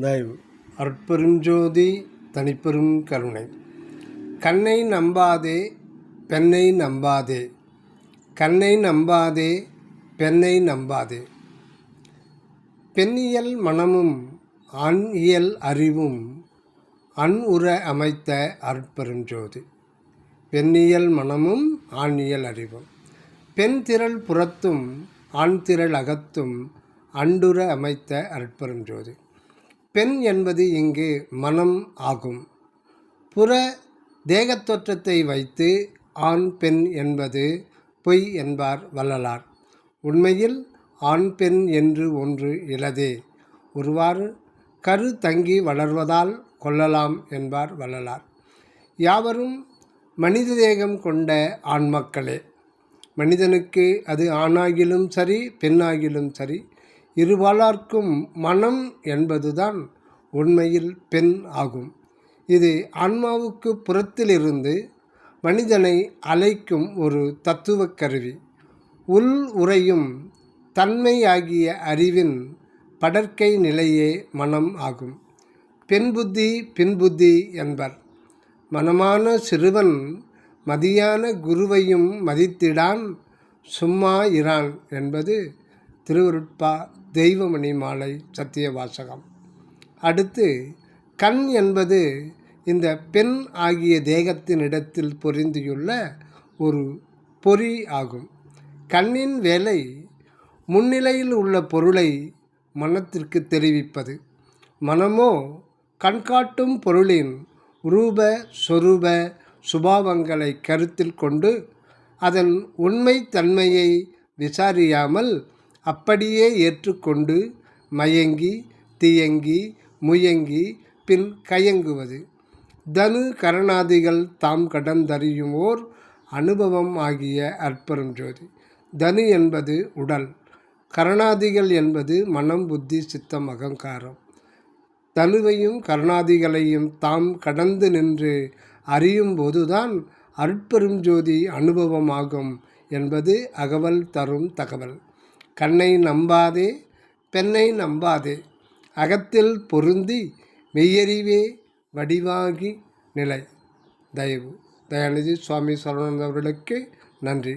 தயவு. அற்பெருஞ்சோதி தனிப்பெரும் கருணை. கண்ணை நம்பாதே பெண்ணை நம்பாதே. கண்ணை நம்பாதே பெண்ணை நம்பாதே. பெண்ணியல் மனமும் ஆண் இயல் அறிவும் அன் உற அமைத்த அற்பெருஞ்சோதி பெண்ணியல் மனமும் ஆணியல் அறிவும். பெண் திரள் புறத்தும் ஆண் திரள் அகத்தும் அண்டுற அமைத்த அற்பெருஞ்சோதி பெண் என்பது இங்கு மனம் ஆகும். புற தேகத்தோற்றத்தை வைத்து ஆண் பெண் என்பது பொய் என்பார் வள்ளலார். உண்மையில் ஆண் பெண் என்று ஒன்று இலதே. ஒருவாறு கரு தங்கி வளர்வதால் கொள்ளலாம் என்பார் வள்ளலார். யாவரும் மனித தேகம் கொண்ட ஆண் மக்களே மனிதனுக்கு அது ஆணாகிலும் சரி பெண்ணாகிலும் சரி இருபாலார்க்கும் மனம் என்பதுதான் உண்மையில் பெண் ஆகும். இது ஆன்மாவுக்கு புறத்திலிருந்து மனிதனை அழைக்கும் ஒரு தத்துவ கருவி. உள் உறையும் தன்மையாகிய அறிவின் படற்கை நிலையே மனம் ஆகும். பெண் புத்தி என்பர். மனமான சிறுவன் மதியான குருவையும் மதித்திடான் சும்மா இரான் என்பது திருவருட்பா தெய்வமணி மாலை சத்திய வாசகம் அடுத்து கண் என்பது இந்த பெண் ஆகிய தேகத்தின் இடத்தில் பொருந்தியுள்ள ஒரு பொறி ஆகும். கண்ணின் வேலை முன்னிலையில் உள்ள பொருளை மனத்திற்கு தெரிவிப்பது. மனமோ கண்காட்டும் பொருளின் ரூப சொரூப சுபாவங்களை கருத்தில் கொண்டு அதன் உண்மை தன்மையை விசாரியாமல் அப்படியே ஏற்றுக்கொண்டு மயங்கி தியங்கி முயங்கி பின் கயங்குவது. தனு கரணாதிகள் தாம் கடந்தறியும் ஓர் அனுபவம் ஆகிய அற்பரும் ஜோதி. தனு என்பது உடல் கரணாதிகள் என்பது மனம் புத்தி சித்தம் அகங்காரம். தனுவையும் கருணாதிகளையும் தாம் கடந்து நின்று அறியும் போதுதான் அருட்பெரும் ஜோதி அனுபவமாகும் என்பது அகவல் தரும் தகவல். கண்ணை நம்பாதே பெண்ணை நம்பாதே அகத்தில் பொருந்தி மெய்யறிவே வடிவாகி நிலை. தயவு. தயாநிதி சுவாமி சரவணன் அவர்களுக்கு நன்றி.